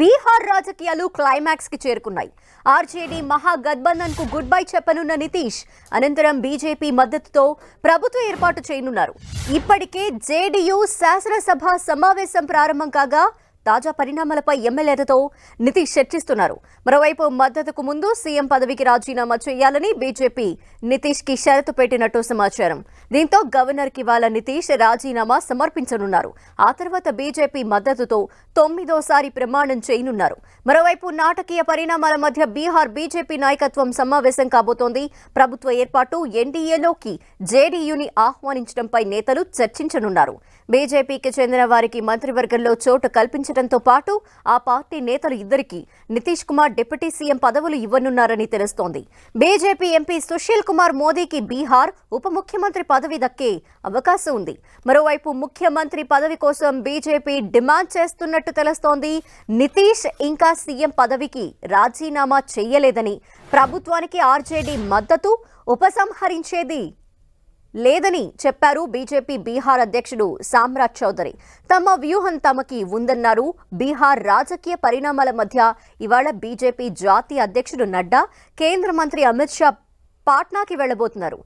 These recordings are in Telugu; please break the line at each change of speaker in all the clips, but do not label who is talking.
బీహార్ రాజకీయాలు క్లైమాక్స్కి చేరుకున్నాయి. ఆర్జేడీ మహాగఠబంధన్కు గుడ్ బై చెప్పనున్న నితీష్ అనంతరం బీజేపీ మద్దతుతో ప్రభుత్వ ఏర్పాటు చేయనున్నారు. ఇప్పటికే జేడీయూ శాసనసభ సమావేశం ప్రారంభం కాగా తాజా పరిణామాలపై ఎమ్మెల్యేలతో నితీష్ చర్చిస్తున్నారు. మరోవైపు మద్దతుకు ముందు సీఎం పదవికి రాజీనామా చేయాలని బీజేపీ నితీష్కి షరతు పెట్టినట్టు సమాచారం. దీంతో గవర్నర్కి వాళ్ళ నితీష్ రాజీనామా సమర్పించనున్నారు. ఆ తర్వాత బీజేపీ మద్దతుతో తొమ్మిదోసారి ప్రమాణం చేయనున్నారు. మరోవైపు నాటకీయ పరిణామాల మధ్య బీహార్ బీజేపీ నాయకత్వం సమావేశం కాబోతోంది. ప్రభుత్వ ఏర్పాటు ఎన్డీఏలోకి జేడీయూని ఆహ్వానించడంపై నేతలు చర్చించనున్నారు. బీజేపీకి చెందిన వారికి మంత్రివర్గంలో చోటు ప్రకటించడంతో పాటు ఆ పార్టీ నేతలు ఇద్దరికి నితీష్ కుమార్ డిప్యూటీ సీఎం పదవులు ఇవ్వనున్నారని తెలుస్తోంది. బీజేపీ ఎంపీ సుశీల్ కుమార్ మోదీకి బీహార్ ఉప ముఖ్యమంత్రి పదవి దక్కే అవకాశం ఉంది. మరోవైపు ముఖ్యమంత్రి పదవి కోసం బీజేపీ డిమాండ్ చేస్తున్నట్టు తెలుస్తోంది. నితీష్ ఇంకా సీఎం పదవికి రాజీనామా చేయలేదని ప్రభుత్వానికి ఆర్జేడీ మద్దతు ఉపసంహరించేది లేదని చెప్పారు బీజేపీ బీహార్ అధ్యక్షుడు సామ్రాజ్ చౌదరి. తమ వ్యూహం తమకి ఉందన్నారు. బీహార్ రాజకీయ పరిణామాల మధ్య ఇవాళ బీజేపీ జాతీయ అధ్యక్షుడు నడ్డా కేంద్ర మంత్రి అమిత్ షా పాట్నాకి వెళ్ళబోతున్నారు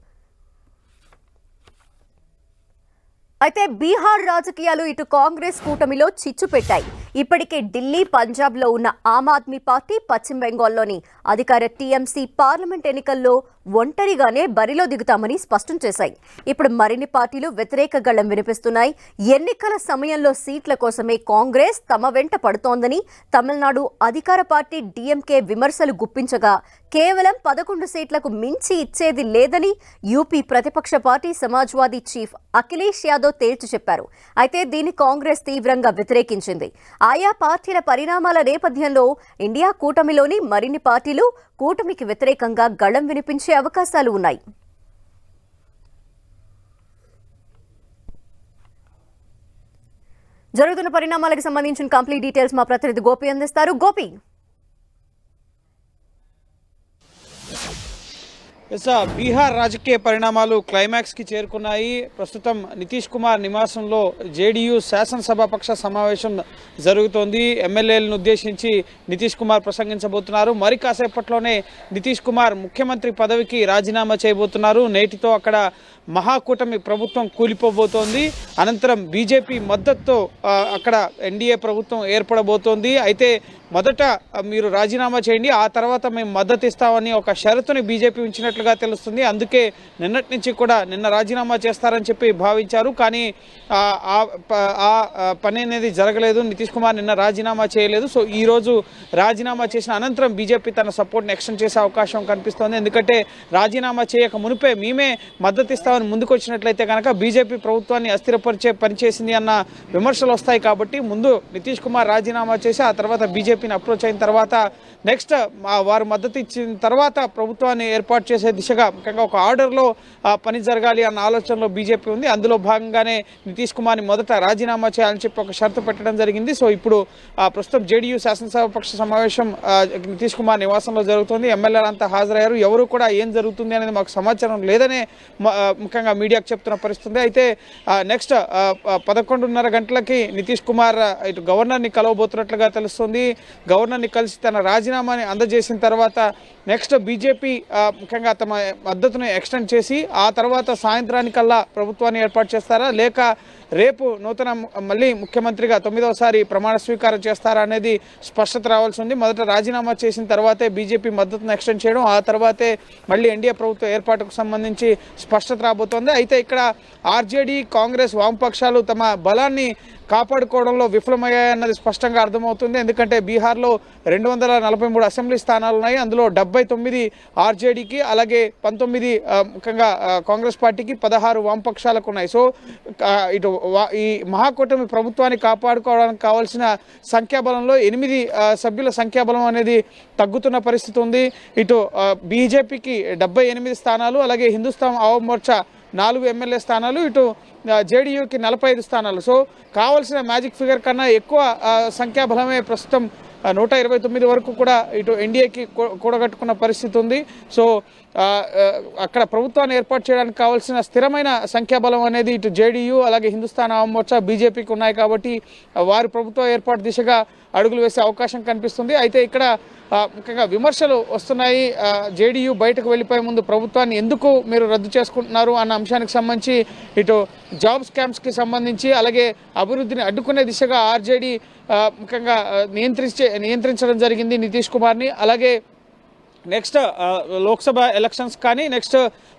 అయితే బీహార్ రాజకీయాలు ఇటు కాంగ్రెస్ కూటమిలో చిచ్చు పెట్టాయి. ఇప్పటికే ఢిల్లీ పంజాబ్లో ఉన్న ఆమ్ ఆద్మీ పార్టీ పశ్చిమ బెంగాల్లోని అధికార టీఎంసీ పార్లమెంట్ ఎన్నికల్లో ఒంటరిగానే బరిలో దిగుతామని స్పష్టం చేశాయి. ఇప్పుడు మరిన్ని పార్టీలు వ్యతిరేక గళం వినిపిస్తున్నాయి. ఎన్నికల సమయంలో సీట్ల కోసమే కాంగ్రెస్ తమ వెంట పడుతోందని తమిళనాడు అధికార పార్టీ డీఎంకే విమర్శలు గుప్పించగా కేవలం పదకొండు సీట్లకు మించి ఇచ్చేది లేదని యూపీ ప్రతిపక్ష పార్టీ సమాజ్వాదీ చీఫ్ అఖిలేష్ యాదవ్ తేల్చి చెప్పారు. అయితే దీన్ని కాంగ్రెస్ తీవ్రంగా వ్యతిరేకించింది. ఆయా పార్టీల పరిణామాల నేపథ్యంలో ఇండియా కూటమిలోని మరిన్ని పార్టీలు కూటమికి వ్యతిరేకంగా గళం వినిపించే అవకాశాలు ఉన్నాయి. జరుగుతున్న పరిణామాలకు సంబంధించిన కంప్లీట్ డీటెయిల్స్ మా ప్రతినిధి గోపి అందిస్తారు. గోపి!
ఎస్ బీహార్ రాజకీయ పరిణామాలు క్లైమాక్స్కి చేరుకున్నాయి. ప్రస్తుతం నితీష్ కుమార్ నివాసంలో జేడీయూ శాసనసభాపక్ష సమావేశం జరుగుతోంది. ఎమ్మెల్యేలను ఉద్దేశించి నితీష్ కుమార్ ప్రసంగించబోతున్నారు. మరి కాసేపట్లోనే నితీష్ కుమార్ ముఖ్యమంత్రి పదవికి రాజీనామా చేయబోతున్నారు. నేటితో అక్కడ మహాకూటమి ప్రభుత్వం కూలిపోబోతోంది. అనంతరం బీజేపీ మద్దతుతో అక్కడ ఎన్డీఏ ప్రభుత్వం ఏర్పడబోతోంది. అయితే మొదట మీరు రాజీనామా చేయండి ఆ తర్వాత మేము మద్దతు ఇస్తామని ఒక షరతుని బీజేపీ ఉంచినట్లుగా తెలుస్తుంది. అందుకే నిన్నటి నుంచి కూడా నిన్న రాజీనామా చేస్తారని చెప్పి భావించారు. కానీ ఆ, ప- ఆ పని అనేది జరగలేదు. నితీష్ కుమార్ నిన్న రాజీనామా చేయలేదు. సో ఈ రోజు రాజీనామా చేసిన అనంతరం బీజేపీ తన సపోర్ట్ని ఎక్స్టెండ్ చేసే అవకాశం కనిపిస్తోంది. ఎందుకంటే రాజీనామా చేయక మునిపే మేమే మద్దతు ఇస్తామని ముందుకు వచ్చినట్లయితే కనుక బీజేపీ ప్రభుత్వాన్ని అస్థిరపరిచే పనిచేసింది అన్న విమర్శలు వస్తాయి కాబట్టి ముందు నితీష్ కుమార్ రాజీనామా చేసి ఆ తర్వాత బీజేపీని అప్రోచ్ అయిన తర్వాత నెక్స్ట్ వారు మద్దతు ఇచ్చిన తర్వాత ప్రభుత్వాన్ని ఏర్పాటు చేసే దిశగా ముఖ్యంగా ఒక ఆర్డర్లో పని జరగాలి అన్న ఆలోచనలో బీజేపీ ఉంది. అందులో భాగంగానే నితీష్ కుమార్ని మొదట రాజీనామా చేయాలని చెప్పి ఒక షరతు పెట్టడం జరిగింది. సో ఇప్పుడు ప్రస్తుతం జేడీయూ శాసనసభాపక్ష సమావేశం నితీష్ కుమార్ నివాసంలో జరుగుతుంది. ఎమ్మెల్యేలంతా హాజరయ్యారు. ఎవరు కూడా ఏం జరుగుతుంది అనేది మాకు సమాచారం లేదనే ముఖ్యంగా మీడియాకు చెప్తున్న పరిస్థితి అయితే నెక్స్ట్ పదకొండున్నర గంటలకి నితీష్ కుమార్ ఇటు గవర్నర్ని కలవబోతున్నట్లుగా తెలుస్తుంది. గవర్నర్ని కలిసి తన రాజీనామాని అందజేసిన తర్వాత నెక్స్ట్ బీజేపీ ముఖ్యంగా తమ మద్దతును ఎక్స్టెండ్ చేసి ఆ తర్వాత సాయంత్రానికల్లా ప్రభుత్వాన్ని ఏర్పాటు చేస్తారా? లేక రేపు నూతన మళ్ళీ ముఖ్యమంత్రిగా తొమ్మిదవసారి ప్రమాణ స్వీకారం చేస్తారా అనేది స్పష్టత రావాల్సి ఉంది. మొదట రాజీనామా చేసిన తర్వాతే బీజేపీ మద్దతును ఎక్స్టెండ్ చేయడం ఆ తర్వాతే మళ్ళీ ఎన్డీఏ ప్రభుత్వ ఏర్పాటుకు సంబంధించి స్పష్టత రాబోతోంది. అయితే ఇక్కడ ఆర్జేడీ కాంగ్రెస్ వామపక్షాలు తమ బలాన్ని కాపాడుకోవడంలో విఫలమయ్యాయన్నది స్పష్టంగా అర్థమవుతుంది. ఎందుకంటే బీహార్లో రెండు వందల నలభై మూడు అసెంబ్లీ స్థానాలు ఉన్నాయి. అందులో డెబ్బై తొమ్మిది ఆర్జేడీకి అలాగే పంతొమ్మిది ముఖ్యంగా కాంగ్రెస్ పార్టీకి పదహారు వామపక్షాలకు ఉన్నాయి. సో ఇటు ఈ మహాకూటమి ప్రభుత్వాన్ని కాపాడుకోవడానికి కావాల్సిన సంఖ్యాబలంలో ఎనిమిది సభ్యుల సంఖ్యాబలం అనేది తగ్గుతున్న పరిస్థితి ఉంది. ఇటు బీజేపీకి డెబ్బై ఎనిమిది స్థానాలు అలాగే హిందుస్థాన్ అవం మోర్చా నాలుగు ఎమ్మెల్యే స్థానాలు ఇటు జేడీయూకి నలభై ఐదు స్థానాలు. సో కావాల్సిన మ్యాజిక్ ఫిగర్ కన్నా ఎక్కువ సంఖ్యాబలమే ప్రస్తుతం నూట ఇరవై తొమ్మిది వరకు కూడా ఇటు ఎన్డీఏకి కూడగట్టుకున్న పరిస్థితి ఉంది. సో అక్కడ ప్రభుత్వాన్ని ఏర్పాటు చేయడానికి కావాల్సిన స్థిరమైన సంఖ్యాబలం అనేది ఇటు జేడీయూ అలాగే హిందుస్థాన్ ఆవామ్ మోర్చా బీజేపీకి ఉన్నాయి కాబట్టి వారి ప్రభుత్వ ఏర్పాటు దిశగా అడుగులు వేసే అవకాశం కనిపిస్తుంది. అయితే ఇక్కడ ముఖ్యంగా విమర్శలు వస్తున్నాయి. జేడీయూ బయటకు వెళ్ళిపోయే ముందు ప్రభుత్వాన్ని ఎందుకు మీరు రద్దు చేసుకుంటున్నారు అన్న అంశానికి సంబంధించి ఇటు జాబ్ స్కామ్స్కి సంబంధించి అలాగే అభివృద్ధిని అడ్డుకునే దిశగా ఆర్జేడీ ముఖ్యంగా నియంత్రించే నియంత్రించడం జరిగింది నితీష్ కుమార్ని. అలాగే నెక్స్ట్ లోక్సభ ఎలక్షన్స్ కానీ నెక్స్ట్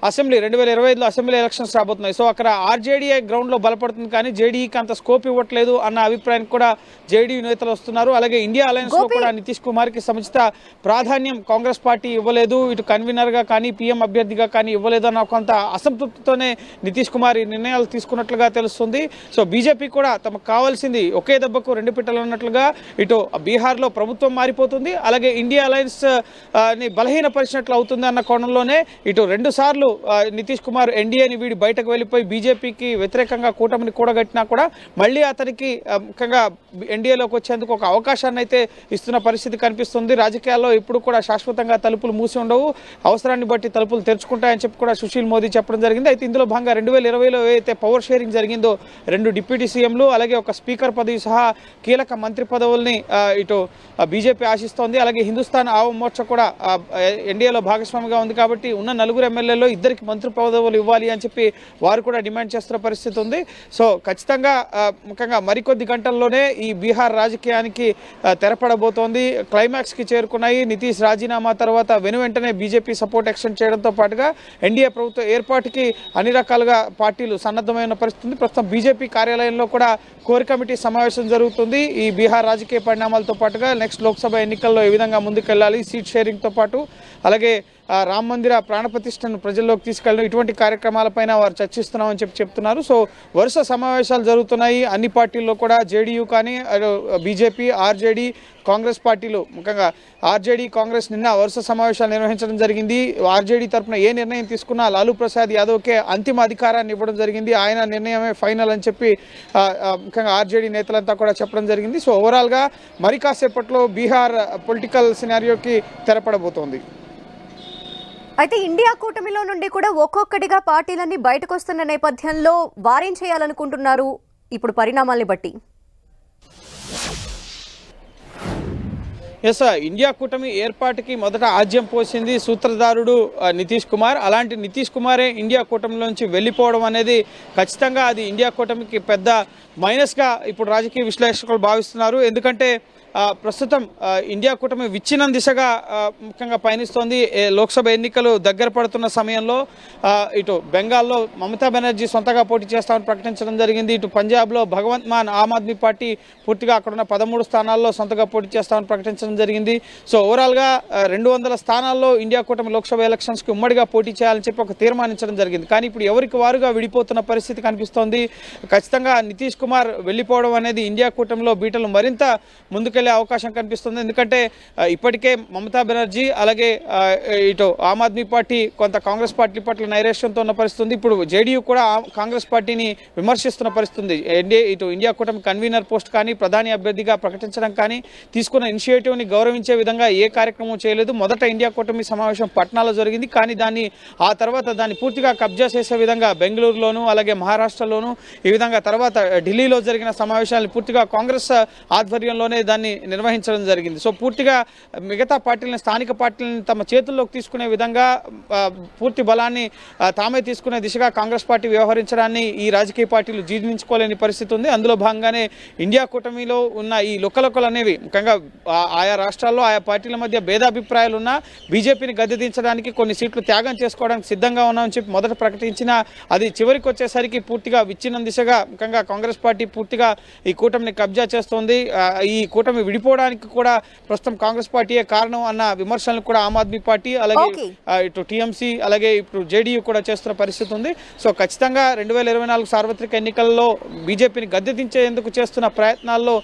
అసెంబ్లీ రెండు వేల ఇరవై ఐదులో అసెంబ్లీ ఎలక్షన్స్ రాబోతున్నాయి. సో అక్కడ ఆర్జేడీఏ గ్రౌండ్లో బలపడుతుంది కానీ జేడీకి అంత స్కోప్ ఇవ్వట్లేదు అన్న అభిప్రాయానికి కూడా జేడీ నేతలు వస్తున్నారు. అలాగే ఇండియా అలయన్స్లో
గోపి.
కూడా నితీష్ కుమార్కి సముచిత ప్రాధాన్యం కాంగ్రెస్ పార్టీ ఇవ్వలేదు. ఇటు కన్వీనర్గా కానీ పీఎం అభ్యర్థిగా కానీ ఇవ్వలేదు అన్న కొంత అసంతృప్తితోనే నితీష్ కుమార్ ఈ నిర్ణయాలు తీసుకున్నట్లుగా తెలుస్తుంది. సో బీజేపీ కూడా తమకు కావాల్సింది ఒకే దెబ్బకు రెండు పిట్టలు అన్నట్లుగా ఇటు బీహార్లో ప్రభుత్వం మారిపోతుంది. అలాగే ఇండియా అలయన్స్ని బలహీనపరిచినట్లు అవుతుంది అన్న కోణంలోనే ఇటు రెండు సార్లు నితీష్ కుమార్ ఎన్డీఏని వీడి బయటకు వెళ్ళిపోయి బీజేపీకి వ్యతిరేకంగా కూటమిని కూడగట్టినా కూడా మళ్ళీ అతనికి ముఖ్యంగా ఎన్డీఏలోకి వచ్చేందుకు ఒక అవకాశాన్ని అయితే ఇస్తున్న పరిస్థితి కనిపిస్తుంది. రాజకీయాల్లో ఇప్పుడు కూడా శాశ్వతంగా తలుపులు మూసి ఉండవు. అవసరాన్ని బట్టి తలుపులు తెరుచుకుంటాయని చెప్పి కూడా సుశీల్ మోదీ చెప్పడం జరిగింది. అయితే ఇందులో భాగంగా రెండు వేల ఇరవైలో ఏదైతే పవర్ షేరింగ్ జరిగిందో రెండు డిప్యూటీ సీఎంలు అలాగే ఒక స్పీకర్ పదవి సహా కీలక మంత్రి పదవుల్ని ఇటు బీజేపీ ఆశిస్తోంది. అలాగే హిందుస్థాన్ ఆవ మోర్చా కూడా ఎన్డీఏలో భాగస్వామిగా ఉంది కాబట్టి ఉన్న నలుగురు ఎమ్మెల్యేలో ఇద్దరికి మంత్రి పదవులు ఇవ్వాలి అని చెప్పి వారు కూడా డిమాండ్ చేస్తున్న పరిస్థితి ఉంది. సో ఖచ్చితంగా ముఖ్యంగా మరికొద్ది గంటల్లోనే ఈ బీహార్ రాజకీయానికి తెరపడబోతోంది. క్లైమాక్స్కి చేరుకున్నాయి. నితీష్ రాజీనామా తర్వాత వెను వెంటనే బీజేపీ సపోర్ట్ ఎక్స్టెండ్ చేయడంతో పాటుగా ఎన్డీఏ ప్రభుత్వ ఏర్పాటుకి అన్ని రకాలుగా పార్టీలు సన్నద్ధమైన పరిస్థితి ఉంది. ప్రస్తుతం బీజేపీ కార్యాలయంలో కూడా కోర్ కమిటీ సమావేశం జరుగుతుంది. ఈ బీహార్ రాజకీయ పరిణామాలతో పాటుగా నెక్స్ట్ లోక్సభ ఎన్నికల్లో ఏ విధంగా ముందుకెళ్ళాలి సీట్ షేరింగ్తో పాటు పాటు అలాగే రామ మందిర ప్రాణప్రతిష్టను ప్రజల్లోకి తీసుకెళ్ళడం ఇటువంటి కార్యక్రమాలపైన వారు చర్చిస్తున్నామని చెప్పి చెప్తున్నారు. సో వరుస సమావేశాలు జరుగుతున్నాయి. అన్ని పార్టీల్లో కూడా జేడీయూ కానీ బీజేపీ ఆర్జేడీ కాంగ్రెస్ పార్టీలు ముఖ్యంగా ఆర్జేడీ కాంగ్రెస్ నిన్న వరుస సమావేశాలు నిర్వహించడం జరిగింది. ఆర్జేడీ తరఫున ఏ నిర్ణయం తీసుకున్నా లాలూ ప్రసాద్ యాదవ్కే అంతిమ అధికారాన్ని ఇవ్వడం జరిగింది. ఆయన నిర్ణయమే ఫైనల్ అని చెప్పి ముఖ్యంగా ఆర్జేడీ నేతలంతా కూడా చెప్పడం జరిగింది. సో ఓవరాల్గా మరి కాసేపట్లో బీహార్ పొలిటికల్ సినారియోకి తెరపడబోతోంది.
అయితే ఇండియా కూటమిలో నుండి కూడా ఒక్కొక్కటిగా పార్టీలన్నీ బయటకు వస్తున్న నేపథ్యంలో వారేం చేయాలనుకుంటున్నారు? ఇప్పుడు పరిణామాల్ని బట్టి.
ఎస్ ఇండియా కూటమి ఏర్పాటుకి మొదట ఆజ్యం పోసింది సూత్రధారుడు నితీష్ కుమార్. అలాంటి నితీష్ కుమారే ఇండియా కూటమిలోంచి వెళ్ళిపోవడం అనేది ఖచ్చితంగా అది ఇండియా కూటమికి పెద్ద మైనస్గా ఇప్పుడు రాజకీయ విశ్లేషకులు భావిస్తున్నారు. ఎందుకంటే ప్రస్తుతం ఇండియా కూటమి విచ్ఛిన్నం దిశగా ముఖ్యంగా పయనిస్తోంది. లోక్సభ ఎన్నికలు దగ్గర పడుతున్న సమయంలో ఇటు బెంగాల్లో మమతా బెనర్జీ సొంతగా పోటీ చేస్తామని ప్రకటించడం జరిగింది. ఇటు పంజాబ్లో భగవంత్ మాన్ ఆమ్ ఆద్మీ పార్టీ పూర్తిగా అక్కడున్న పదమూడు స్థానాల్లో సొంతగా పోటీ చేస్తామని ప్రకటించడం జరిగింది. సో ఓవరాల్గా రెండు వందల స్థానాల్లో ఇండియా కూటమి లోక్సభ ఎలక్షన్స్కి ఉమ్మడిగా పోటీ చేయాలని చెప్పి ఒక తీర్మానించడం జరిగింది. కానీ ఇప్పుడు ఎవరికి వారుగా విడిపోతున్న పరిస్థితి కనిపిస్తోంది. ఖచ్చితంగా నితీష్ కుమార్ వెళ్ళిపోవడం అనేది ఇండియా కూటమిలో బీటలు మరింత ముందుకెళ్ళి ముందుకెళ్ళే అవకాశం కనిపిస్తుంది. ఎందుకంటే ఇప్పటికే మమతా బెనర్జీ అలాగే ఇటు ఆమ్ ఆద్మీ పార్టీ కొంత కాంగ్రెస్ పార్టీ పట్ల నైరాశ్యంతో ఉన్న పరిస్థితి ఇప్పుడు జేడీయూ కూడా కాంగ్రెస్ పార్టీని విమర్శిస్తున్న పరిస్థితి ఎన్డీఏ ఇటు ఇండియా కూటమి కన్వీనర్ పోస్ట్ కానీ ప్రధాని అభ్యర్థిగా ప్రకటించడం కానీ తీసుకున్న ఇనిషియేటివ్ని గౌరవించే విధంగా ఏ కార్యక్రమం చేయలేదు. మొదట ఇండియా కూటమి సమావేశం పట్నాలో జరిగింది. కానీ దాన్ని ఆ తర్వాత దాన్ని పూర్తిగా కబ్జా చేసే విధంగా బెంగళూరులోను అలాగే మహారాష్ట్రలోను ఈ విధంగా తర్వాత ఢిల్లీలో జరిగిన సమావేశాలను పూర్తిగా కాంగ్రెస్ ఆధ్వర్యంలోనే దాన్ని నిర్వహించడం జరిగింది. సో పూర్తిగా మిగతా పార్టీలను స్థానిక పార్టీలను తమ చేతుల్లోకి తీసుకునే విధంగా పూర్తి బలాన్ని తామే తీసుకునే దిశగా కాంగ్రెస్ పార్టీ వ్యవహరించడాన్ని ఈ రాజకీయ పార్టీలు జీర్ణించుకోలేని పరిస్థితి ఉంది. అందులో భాగంగానే ఇండియా కూటమిలో ఉన్న ఈ లొక్కలొక్కలు అనేవి ముఖ్యంగా ఆయా రాష్ట్రాల్లో ఆయా పార్టీల మధ్య భేదాభిప్రాయాలు ఉన్నా బీజేపీని గద్దెదించడానికి కొన్ని సీట్లు త్యాగం చేసుకోవడానికి సిద్ధంగా ఉన్నామని చెప్పి మొదట ప్రకటించిన అది చివరికి వచ్చేసరికి పూర్తిగా విచ్ఛిన్నం దిశగా ముఖ్యంగా కాంగ్రెస్ పార్టీ పూర్తిగా ఈ కూటమిని కబ్జా చేస్తోంది. ఈ కూటమి విడిపోవడానికి కూడా ప్రస్తుతం కాంగ్రెస్ పార్టీయే కారణం అన్న విమర్శలను కూడా ఆమ్ ఆద్మీ పార్టీ అలాగే ఇటు టీఎంసీ అలాగే ఇప్పుడు జేడీయూ కూడా చేస్తున్న పరిస్థితి ఉంది. సో ఖచ్చితంగా రెండు వేల ఇరవై నాలుగు సార్వత్రిక ఎన్నికల్లో బీజేపీని గద్దెదించేందుకు చేస్తున్న ప్రయత్నాల్లో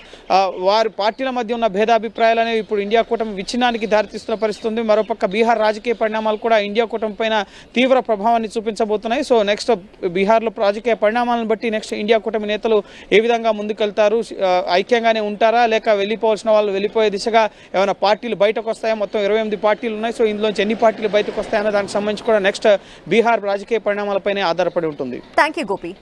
వారి పార్టీల మధ్య ఉన్న భేదాభిప్రాయాలు అనేవి ఇప్పుడు ఇండియా కూటమి విచ్ఛిన్నానికి దారితీస్తున్న పరిస్థితి ఉంది. మరోపక్క బీహార్ రాజకీయ పరిణామాలు కూడా ఇండియా కూటమి పైన తీవ్ర ప్రభావాన్ని చూపించబోతున్నాయి. సో నెక్స్ట్ బీహార్లో రాజకీయ పరిణామాలను బట్టి నెక్స్ట్ ఇండియా కూటమి నేతలు ఏ విధంగా ముందుకెళ్తారు? ఐక్యంగానే ఉంటారా? లేక వెళ్ళిపోవాల్సిన వాళ్ళు వెళ్ళిపోయే దిశగా ఏమైనా పార్టీలు బయటకు వస్తాయా? మొత్తం ఇరవై ఎనిమిది పార్టీలు ఉన్నాయి. సో ఇందులోంచి ఎన్ని పార్టీలు బయటకు వస్తాయన్న దానికి సంబంధించి కూడా నెక్స్ట్ బీహార్ రాజకీయ పరిణామాలపైనే ఆధారపడి ఉంటుంది.
Thank you Gopi